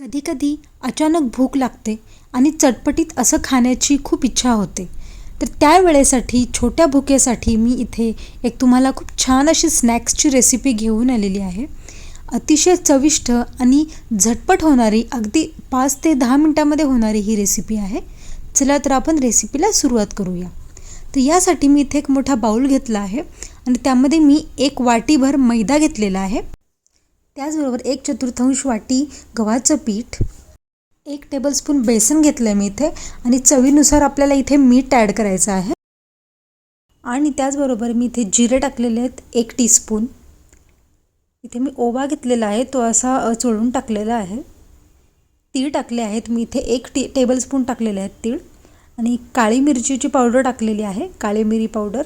कधीकधी अचानक भूक लागते आणि चटपटीत असं खाण्याची खूप इच्छा होते. तर त्यावेळेसाठी छोट्या भुकेसाठी मी इथे एक तुम्हाला खूप छान अशी स्नॅक्सची रेसिपी घेऊन आलेली आहे. अतिशय चविष्ट आणि झटपट होणारी अगदी पाच ते दहा मिनटामध्ये होणारी ही रेसिपी आहे. चला तर आपण रेसिपीला सुरुवात करूया. तर यासाठी मी इथे एक मोठा बाऊल घेतला आहे आणि त्यामध्ये मी एक वाटीभर मैदा घेतलेला आहे. त्याचबरोबर एक चतुर्थांश वाटी गव्हाचं पीठ एक टेबलस्पून बेसन घेतलं आहे मी इथे आणि चवीनुसार आपल्याला इथे मीठ ॲड करायचं आहे. आणि त्याचबरोबर मी इथे जिरे टाकलेले आहेत एक टीस्पून इथे मी ओवा घेतलेला आहे तो असा चोळून टाकलेला आहे. तीळ टाकले आहेत मी इथे एक टी टेबलस्पून टाकलेले आहेत तीळ. आणि काळी मिरचीची पावडर टाकलेली आहे काळी मिरी पावडर.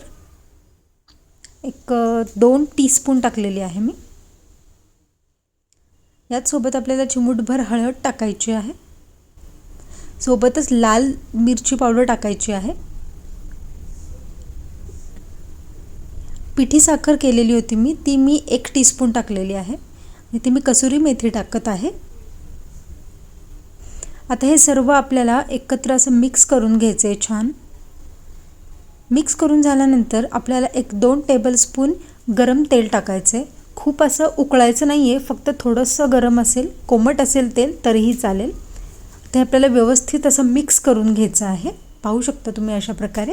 एक दोन टीस्पून टाकलेली आहे मी. याचसोबत आपल्याला चिमूटभर हळद टाकायची आहे. सोबतच लाल मिरची पावडर टाकायची आहे. पिठी साखर केलेली होती मी ती मी एक टीस्पून टाकलेली आहे. आणि ती मी कसुरी मेथी टाकत आहे. आता हे सर्व आपल्याला एकत्र असं मिक्स करून घ्यायचं आहे छान. मिक्स करून झाल्यानंतर आपल्याला एक दोन टेबलस्पून गरम तेल टाकायचं आहे खूप असं उकळायचं नाही आहे फक्त थोडंसं गरम असेल कोमट असेल तेल तरीही चालेल. ते आपल्याला व्यवस्थित असं मिक्स करून घ्यायचं आहे. पाहू शकता तुम्ही अशा प्रकारे.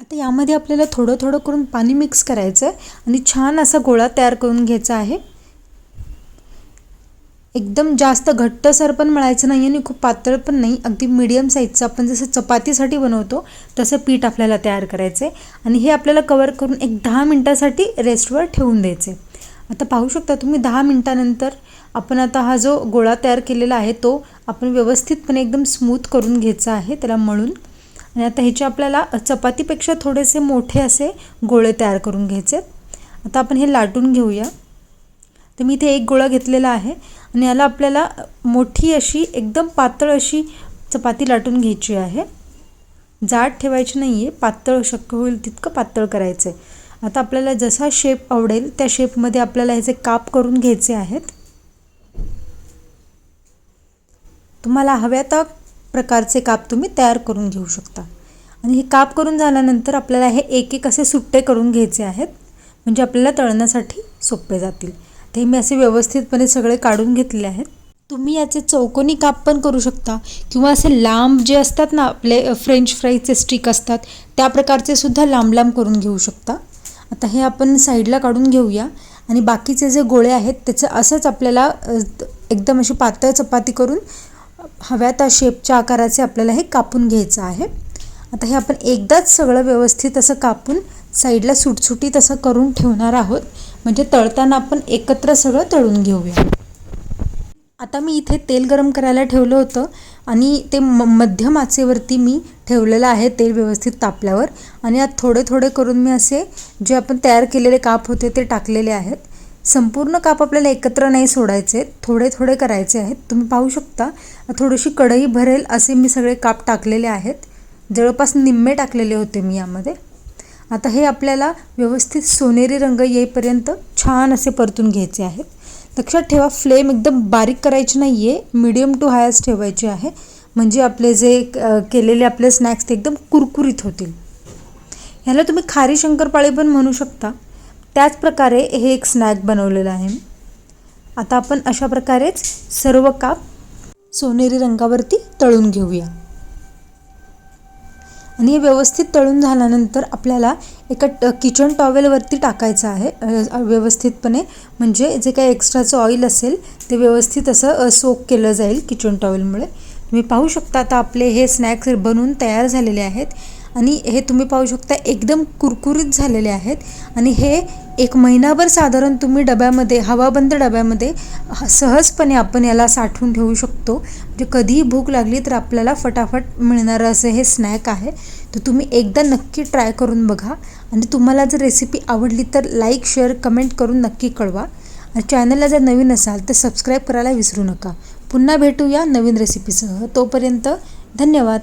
आता यामध्ये आपल्याला थोडं थोडं करून पाणी मिक्स करायचं आहे आणि छान असा गोळा तयार करून घ्यायचा आहे. एकदम जास्त घट्टसर पण मळायचं नाही आणि खूप पातळ पण नाही अगदी मीडियम साईजचं आपण जसं चपातीसाठी बनवतो तसं पीठ आपल्याला तयार करायचं आहे आणि हे आपल्याला कवर करून एक दहा मिनटासाठी रेस्टवर ठेवून द्यायचे आता पाहू शकता तुम्ही दहा मिनटानंतर आपण आता हा जो गोळा तयार केलेला आहे तो आपण व्यवस्थितपणे एकदम स्मूथ करून घ्यायचा आहे त्याला मळून. आणि आता ह्याचे आपल्याला चपातीपेक्षा थोडेसे मोठे असे गोळे तयार करून घ्यायचे. आता आपण हे लाटून घेऊया. तर मी इथे एक गोळा घेतलेला आहे आणि याला आपल्याला मोठी अशी एकदम पातळ अशी चपाती लाटून घ्यायची आहे. जाड ठेवायची नाही आहे पातळ शक्य होईल तितकं पातळ करायचं आहे आता आपल्याला जसा शेप आवडेल त्या शेपमध्ये आपल्याला ह्याचे काप करून घ्यायचे आहेत. तुम्हाला हव्या त्या प्रकारचे काप तुम्ही तयार करून घेऊ शकता. आणि हे काप करून झाल्यानंतर आपल्याला हे एक एक असे सुट्टे करून घ्यायचे आहेत. म्हणजे आपल्याला तळण्यासाठी सोपे जातील. ते मी असे व्यवस्थितपणे सगळे काढून घेतले आहेत. तुम्ही याचे चौकोनी काप पण करू शकता. किंवा असे लांब जे असतात ना आपले फ्रेंच फ्राईचे स्टिक असतात त्या प्रकारचे सुद्धा लांब लांब करून घेऊ शकता. आता हे आपण साईडला काढून घेऊया. आणि बाकीचे जे गोळे आहेत त्याचं असंच आपल्याला एकदम अशी पातळ चपाती करून हव्या त्या शेपच्या आकाराचे आपल्याला हे कापून घ्यायचं आहे. आता हे आपण एकदाच सगळं व्यवस्थित असं कापून साईडला सुटसुटीत असं करून ठेवणार आहोत. म्हणजे तळताना आपण एकत्र सगळं तळून घेऊया. आता मी इथे तेल गरम करायला ठेवलं होतं आणि ते म मध्यम आचेवरती मी ठेवलेलं आहे तेल व्यवस्थित तापल्यावर. आणि आत थोडे थोडे करून मी असे जे आपण तयार केलेले काप होते ते टाकलेले आहेत. संपूर्ण काप आपल्याला एकत्र नाही सोडायचे थोडे थोडे करायचे आहेत. तुम्ही पाहू शकता थोडीशी कढई भरेल असे मी सगळे काप टाकलेले आहेत. जवळपास निम्मे टाकलेले होते मी यामध्ये. आता हे आपल्याला व्यवस्थित सोनेरी रंग येईपर्यंत छान असे परतून घ्यायचे आहेत. लक्षात ठेवा फ्लेम एकदम बारीक करायची नाही आहे मिडियम टू हायच ठेवायची आहे. म्हणजे आपले जे केलेले आपले स्नॅक्स ते एकदम कुरकुरीत होतील. ह्याला तुम्ही खारी शंकरपाळी पण म्हणू शकता. त्याच प्रकारे हे एक स्नॅक बनवलेलं आहे. आता आपण अशा प्रकारेच सर्व काप सोनेरी रंगावरती तळून घेऊया. आणि हे व्यवस्थित तळून झाल्यानंतर आपल्याला एका ट किचन टॉवेलवरती टाकायचं आहे. व्यवस्थितपणे. म्हणजे जे काही एक्स्ट्राचं ऑइल असेल ते व्यवस्थित असं सोक केलं जाईल किचन टॉवेलमुळे तुम्ही पाहू शकता आता आपले हे स्नॅक्स बनवून तयार झालेले आहेत. आणि हे तुम्ही पाहू शकता एकदम कुरकुरीत झालेले आहेत. आणि हे एक महिनाभर साधारण तुम्ही डब्यामध्ये हवाबंद डब्यामध्ये ह- सहजपणे आपण याला साठवून ठेवू शकतो. म्हणजे कधीही भूक लागली तर आपल्याला फटाफट मिळणारं असं हे स्नॅक आहे. तर तुम्ही एकदा नक्की ट्राय करून बघा. आणि तुम्हाला जर रेसिपी आवडली तर लाईक शेअर कमेंट करून नक्की कळवा. आणि चॅनलला जर नवीन असाल तर सबस्क्राईब करायला विसरू नका. पुन्हा भेटूया नवीन रेसिपीसह तोपर्यंत धन्यवाद.